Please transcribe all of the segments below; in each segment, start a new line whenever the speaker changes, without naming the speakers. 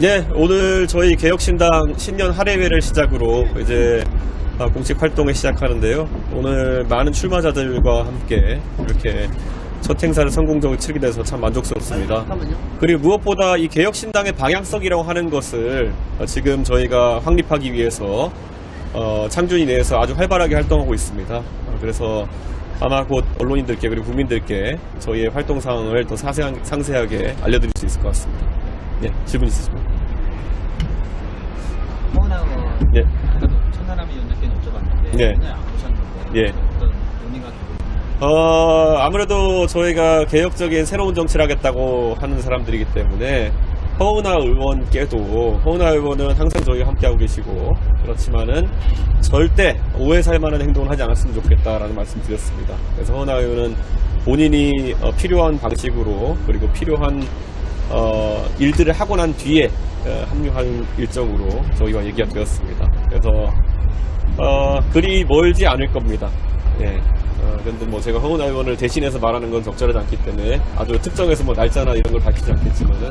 네, 오늘 저희 개혁신당 신년 할애회를 시작으로 이제 아, 공식 활동을 시작하는데요. 오늘 많은 출마자들과 함께 이렇게 첫 행사를 성공적으로 치르게 돼서 참 만족스럽습니다. 그리고 무엇보다 이 개혁신당의 방향성이라고 하는 것을 어, 지금 저희가 확립하기 위해서 어, 창준이 내에서 아주 활발하게 활동하고 있습니다. 어, 그래서 아마 곧 언론인들께 그리고 국민들께 저희의 활동 상황을 더 상세하게 알려드릴 수 있을 것 같습니다. 네, 질문 있으십니까?
허은하고
예.
천사람이 연락께 여쭤봤는데
예.
오늘 안 보셨는데
예.
어떤 의미가
어, 아무래도 저희가 개혁적인 새로운 정치를 하겠다고 하는 사람들이기 때문에 허은하 의원께도 허은하 의원은 항상 저희와 함께하고 계시고 그렇지만은 절대 오해 살 만한 행동을 하지 않았으면 좋겠다라는 말씀 드렸습니다. 그래서 허은하 의원은 본인이 어, 필요한 방식으로 그리고 필요한 어, 일들을 하고 난 뒤에 어, 합류한 일정으로 저희와 얘기가 되었습니다. 그래서 어, 그리 멀지 않을 겁니다. 예. 어, 근데 뭐 제가 허은하 의원을 대신해서 말하는 건 적절하지 않기 때문에 아주 특정해서 뭐 날짜나 이런 걸 밝히지 않겠지만은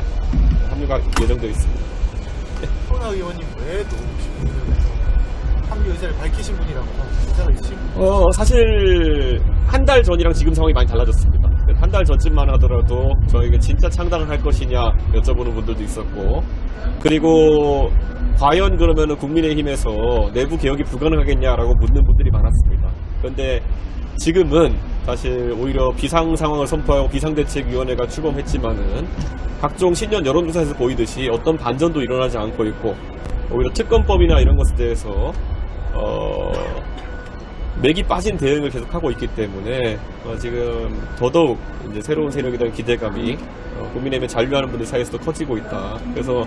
합류가 예정되어 있습니다.
코로나 의원님 외에도 합류 의사를 밝히신 분이라고 의사가 있으신 분?
어, 사실 한 달 전이랑 지금 상황이 많이 달라졌습니다. 한 달 전쯤만 하더라도 저에게 진짜 창당을 할 것이냐 여쭤보는 분들도 있었고 그리고 과연 그러면 국민의힘에서 내부 개혁이 불가능하겠냐라고 묻는 분들이 많았습니다. 그런데 지금은 사실 오히려 비상 상황을 선포하고 비상대책위원회가 출범했지만은 각종 신년 여론조사에서 보이듯이 어떤 반전도 일어나지 않고 있고 오히려 특검법이나 이런 것에 대해서 어, 맥이 빠진 대응을 계속하고 있기 때문에 어, 지금 더더욱 이제 새로운 세력에 대한 기대감이 어, 국민의힘에 잔류하는 분들 사이에서도 커지고 있다. 그래서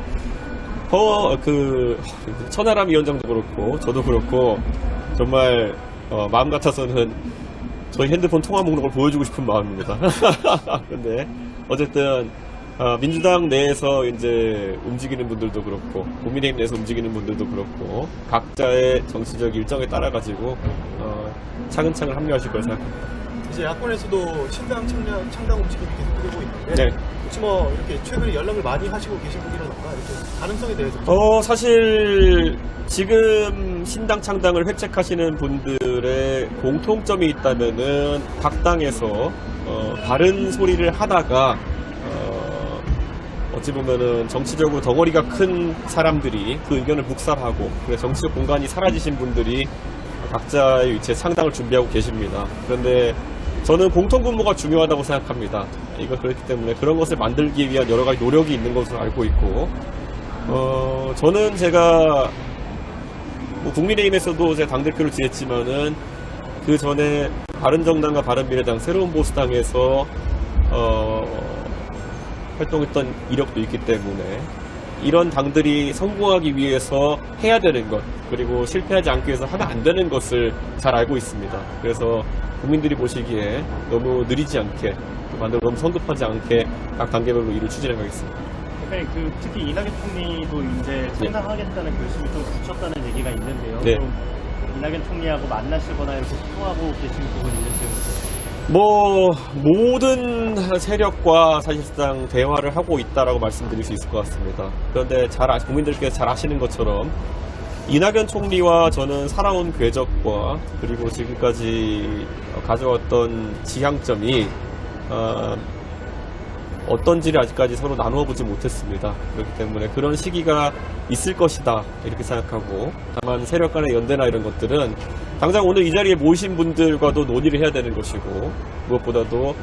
허, 그, 천하람 위원장도 그렇고, 저도 그렇고, 정말, 어, 마음 같아서는 저희 핸드폰 통화 목록을 보여주고 싶은 마음입니다. 근데, 어쨌든, 아, 민주당 내에서 이제 움직이는 분들도 그렇고, 국민의힘 내에서 움직이는 분들도 그렇고, 각자의 정치적 일정에 따라 가지고, 어, 차근차근 합류하실 거라 생각합니다.
이제 야권에서도 신당 창당, 창당 움직임이 계속되고 있는데
네.
혹시 뭐 이렇게 최근에 연락을 많이 하시고 계신 분이라던가 이렇게 가능성에 대해서
어, 사실, 지금 신당 창당을 획책하시는 분들의 공통점이 있다면은, 각 당에서, 어, 바른 소리를 하다가, 어, 어찌 보면은 정치적으로 덩어리가 큰 사람들이 그 의견을 묵살하고, 그래 정치적 공간이 사라지신 분들이 각자의 위치에 창당을 준비하고 계십니다. 그런데 저는 공통분모가 중요하다고 생각합니다. 이거 그렇기 때문에 그런 것을 만들기 위한 여러 가지 노력이 있는 것으로 알고 있고, 어, 저는 제가 뭐 국민의힘에서도 제 당대표를 지냈지만은 그 전에 바른정당과 바른미래당 새로운 보수당에서 어, 활동했던 이력도 있기 때문에 이런 당들이 성공하기 위해서 해야 되는 것 그리고 실패하지 않기 위해서 하면 안 되는 것을 잘 알고 있습니다. 그래서 국민들이 보시기에 너무 느리지 않게 반대로 너무 성급하지 않게 각 단계별로 일을 추진해 가겠습니다.
네, 그 특히 이낙연 총리도 이제 창당하겠다는 결심을 좀 굳혔다는 얘기가 있는데요.
네.
좀 이낙연 총리하고 만나시거나 이렇게 소통하고 계신 부분이 있는지
뭐 모든 세력과 사실상 대화를 하고 있다라고 말씀드릴 수 있을 것 같습니다. 그런데 잘 아, 국민들께서 잘 아시는 것처럼 이낙연 총리와 저는 살아온 궤적과 그리고 지금까지 가져왔던 지향점이 어, 어떤지를 아직까지 서로 나누어 보지 못했습니다. 그렇기 때문에 그런 시기가 있을 것이다 이렇게 생각하고 다만 세력 간의 연대나 이런 것들은 당장 오늘 이 자리에 모이신 분들과도 논의를 해야 되는 것이고 무엇보다도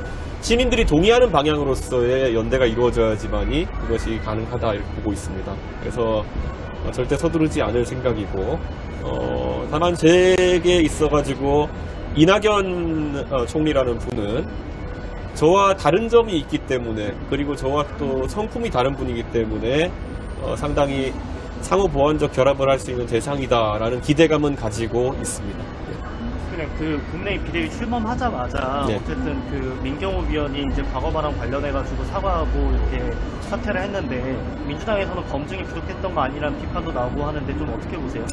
시민들이 동의하는 방향으로서의 연대가 이루어져야지만이 그것이 가능하다 이렇게 보고 있습니다. 그래서 어, 절대 서두르지 않을 생각이고 어, 다만 제게 있어가지고 이낙연 어, 총리라는 분은 저와 다른 점이 있기 때문에 그리고 저와 또 성품이 다른 분이기 때문에 어, 상당히 상호 보완적 결합을 할 수 있는 대상이다라는 기대감은 가지고 있습니다. 예.
그냥 그 국내 비대위 출범하자마자
네.
어쨌든 그 민경호 위원이 이제 과거반항 관련해가지고 사과하고 이렇게 사퇴를 했는데 민주당에서는 검증이 부족했던 거 아니라는 비판도 나오고 하는데 좀 어떻게 보세요?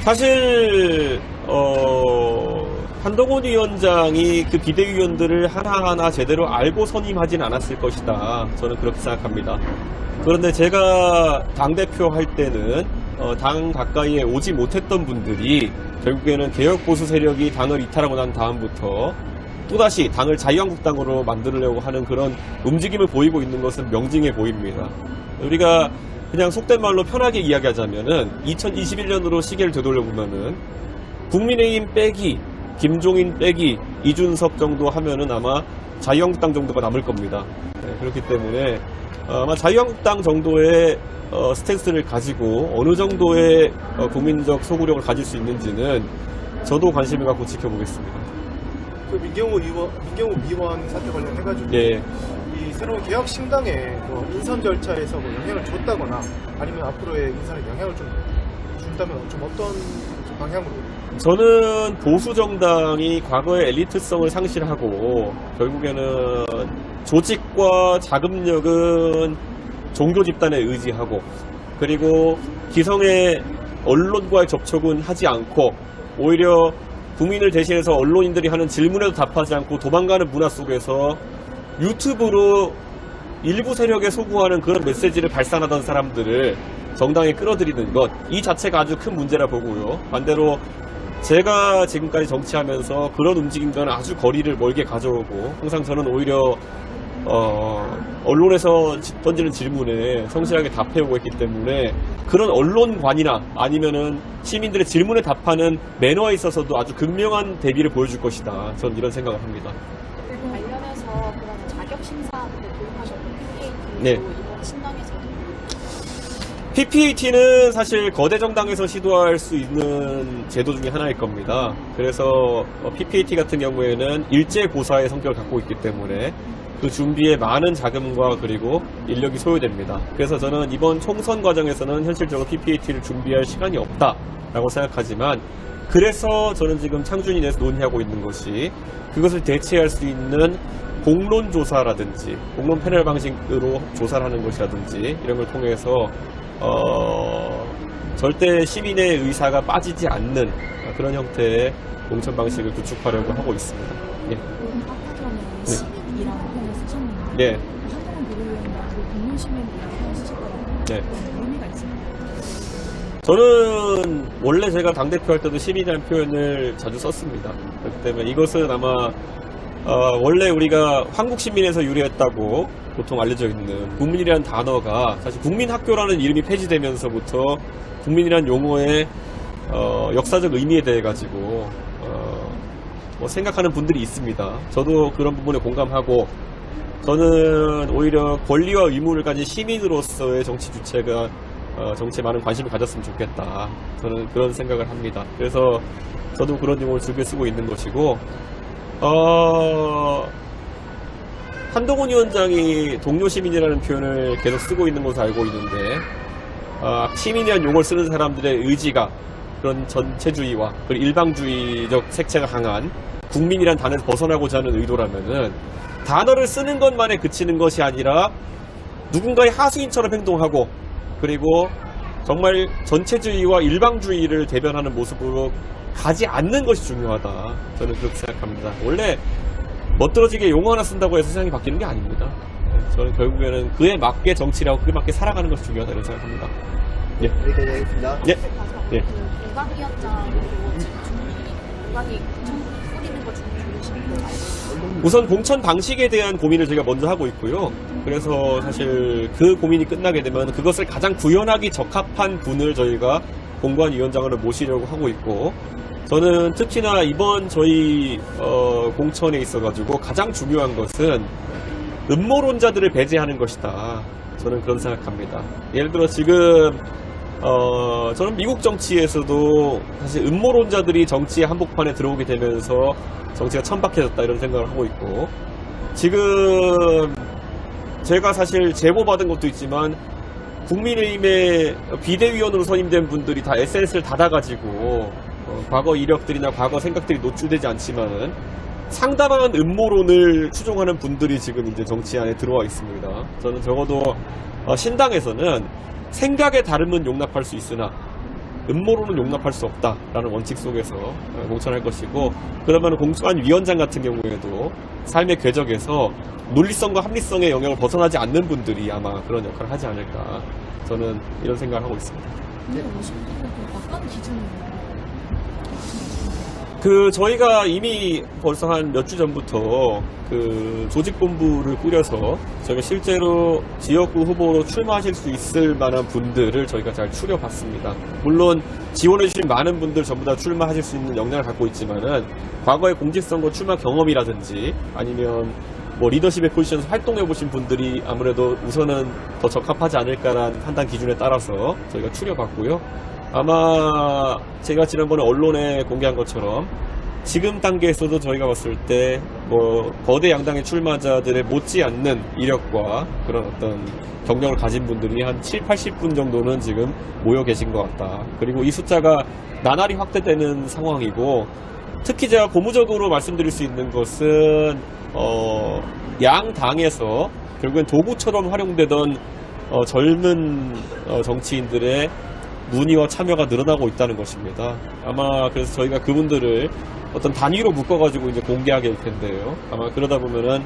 사실 어, 한동훈 위원장이 그 비대위원들을 하나하나 제대로 알고 선임하진 않았을 것이다. 저는 그렇게 생각합니다. 그런데 제가 당대표 할 때는 어, 당 가까이에 오지 못했던 분들이 결국에는 개혁 보수 세력이 당을 이탈하고 난 다음부터 또다시 당을 자유한국당으로 만들려고 하는 그런 움직임을 보이고 있는 것은 명징해 보입니다. 우리가 그냥 속된 말로 편하게 이야기하자면은 2021년으로 시계를 되돌려 보면은 국민의힘 빼기, 김종인 빼기, 이준석 정도 하면은 아마 자유한국당 정도가 남을 겁니다. 네, 그렇기 때문에 어, 아마 자유한국당 정도의 어, 스탠스를 가지고 어느 정도의 어, 국민적 소구력을 가질 수 있는지는 저도 관심을 갖고 지켜보겠습니다.
그 민경호 의원, 민경호 의원 사태 관련해가지고
예.
이 새로운 개혁 신당에 뭐 인선 절차에서 뭐 영향을 줬다거나 아니면 앞으로의 인선에 영향을 좀 준다면 좀 어떤 좀 방향으로?
저는 보수 정당이 과거의 엘리트성을 상실하고 결국에는 조직과 자금력은 종교 집단에 의지하고 그리고 기성의 언론과의 접촉은 하지 않고 오히려 국민을 대신해서 언론인들이 하는 질문에도 답하지 않고 도망가는 문화 속에서 유튜브로 일부 세력에 소구하는 그런 메시지를 발산하던 사람들을 정당에 끌어들이는 것, 이 자체가 아주 큰 문제라 보고요. 반대로 제가 지금까지 정치하면서 그런 움직임과는 아주 거리를 멀게 가져오고 항상 저는 오히려 어, 언론에서 지- 던지는 질문에 성실하게 답해오고 있기 때문에 그런 언론관이나 아니면은 시민들의 질문에 답하는 매너에 있어서도 아주 극명한 대비를 보여줄 것이다. 저는 이런 생각을 합니다.
심사를 도입하셨던 PK도
네.
이번 신당에서
PPAT는 사실 거대 정당에서 시도할 수 있는 제도 중에 하나일 겁니다. 그래서 PPAT 같은 경우에는 일제 고사의 성격을 갖고 있기 때문에 그 준비에 많은 자금과 그리고 인력이 소요됩니다. 그래서 저는 이번 총선 과정에서는 현실적으로 PPAT를 준비할 시간이 없다라고 생각하지만 그래서 저는 지금 창준이 내에서 논의하고 있는 것이 그것을 대체할 수 있는 공론 조사라든지 공론 패널 방식으로 조사를 하는 것이라든지 이런 걸 통해서 어, 절대 시민의 의사가 빠지지 않는 그런 형태의 공천 방식을 구축하려고 하고 있습니다. 예.
표현을 쓰셨는데
네.
쓰셨거든요.
네.
의미가 있습니다.
저는 원래 제가 당대표 할 때도 시민이라는 표현을 자주 썼습니다. 그렇기 때문에 이것은 아마 어, 원래 우리가 한국 시민에서 유래했다고 보통 알려져 있는 국민이라는 단어가 사실 국민학교라는 이름이 폐지되면서부터 국민이라는 용어의 어, 역사적 의미에 대해 가지고 어, 뭐 생각하는 분들이 있습니다. 저도 그런 부분에 공감하고 저는 오히려 권리와 의무를 가진 시민으로서의 정치 주체가 어, 정치에 많은 관심을 가졌으면 좋겠다. 저는 그런 생각을 합니다. 그래서 저도 그런 용어를 즐겨 쓰고 있는 것이고, 어, 한동훈 위원장이 동료 시민이라는 표현을 계속 쓰고 있는 것으로 알고 있는데, 어, 시민이라는 용어를 쓰는 사람들의 의지가 그런 전체주의와 그리고 일방주의적 색채가 강한 국민이란 단어에서 벗어나고자 하는 의도라면은 단어를 쓰는 것만에 그치는 것이 아니라 누군가의 하수인처럼 행동하고 그리고 정말 전체주의와 일방주의를 대변하는 모습으로 가지 않는 것이 중요하다. 저는 그렇게 생각합니다. 원래 멋들어지게 용어 하나 쓴다고 해서 세상이 바뀌는 게 아닙니다. 네, 저는 결국에는 그에 맞게 정치를 하고 그에 맞게 살아가는 것이 중요하다 이런 생각합니다. 예.
여기까지 하겠습니다.
예.
가서
예.
그 공각이 좀 뿌리는 있어요.
우선 공천 방식에 대한 고민을 제가 먼저 하고 있고요. 그래서 사실 그 고민이 끝나게 되면 그것을 가장 구현하기 적합한 분을 저희가 공관위원장으로 모시려고 하고 있고, 저는 특히나 이번 저희 어, 공천에 있어가지고 가장 중요한 것은 음모론자들을 배제하는 것이다. 저는 그런 생각합니다. 예를 들어 지금 어, 저는 미국 정치에서도 사실 음모론자들이 정치의 한복판에 들어오게 되면서 정치가 천박해졌다 이런 생각을 하고 있고 지금 제가 사실 제보 받은 것도 있지만 국민의힘의 비대위원으로 선임된 분들이 다 SNS를 닫아가지고 어, 과거 이력들이나 과거 생각들이 노출되지 않지만은 상당한 음모론을 추종하는 분들이 지금 이제 정치 안에 들어와 있습니다. 저는 적어도 어, 신당에서는 생각의 다름은 용납할 수 있으나 음모론은 용납할 수 없다라는 원칙 속에서 어, 공천할 것이고 그러면 공천 위원장 같은 경우에도 삶의 궤적에서 논리성과 합리성의 영역을 벗어나지 않는 분들이 아마 그런 역할을 하지 않을까 저는 이런 생각을 하고 있습니다.
근데 50%는 어떤 기준으로
그 저희가 이미 벌써 한 몇 주 전부터 그 조직본부를 꾸려서 저희가 실제로 지역구 후보로 출마하실 수 있을 만한 분들을 저희가 잘 추려봤습니다. 물론 지원해주신 많은 분들 전부 다 출마하실 수 있는 역량을 갖고 있지만은 과거의 공직선거 출마 경험이라든지 아니면 뭐 리더십의 포지션에서 활동해 보신 분들이 아무래도 우선은 더 적합하지 않을까라는 판단 기준에 따라서 저희가 추려봤고요. 아마 제가 지난번에 언론에 공개한 것처럼 지금 단계에서도 저희가 봤을 때 뭐 거대 양당의 출마자들의 못지않는 이력과 그런 어떤 경력을 가진 분들이 한 7, 80분 정도는 지금 모여 계신 것 같다. 그리고 이 숫자가 나날이 확대되는 상황이고 특히 제가 고무적으로 말씀드릴 수 있는 것은 어, 양 당에서 결국엔 도구처럼 활용되던 어, 젊은 어, 정치인들의 문의와 참여가 늘어나고 있다는 것입니다. 아마 그래서 저희가 그분들을 어떤 단위로 묶어가지고 이제 공개하게 될 텐데요. 아마 그러다 보면은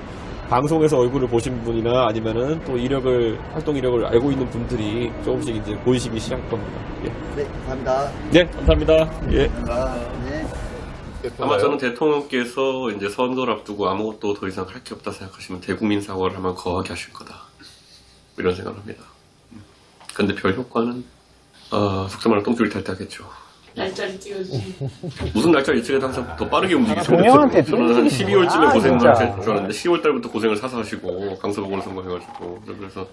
방송에서 얼굴을 보신 분이나 아니면은 또 이력을 활동 이력을 알고 있는 분들이 조금씩 이제 보이시기 시작할 겁니다. 예.
네, 감사합니다.
네, 감사합니다. 예.
아, 네.
아마 저는 대통령께서 이제 선거를 앞두고 아무것도 더 이상 할 게 없다 생각하시면 대국민 사과를 아마 거하게 하실 거다. 이런 생각을 합니다. 근데 별 효과는, 어, 속된 말로 똥줄이 탈때 하겠죠.
날짜를 찍어주지.
무슨 날짜 일찍에도 항상 더 빠르게 움직이죠.
동영한테
저는 한 12월쯤에
아,
고생을. 하실 줄 알았는데 10월 달부터 고생을 사서 하시고 강서 보궐선거 해가지고 그래서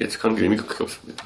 예측하는 게 의미가 크게 없습니다.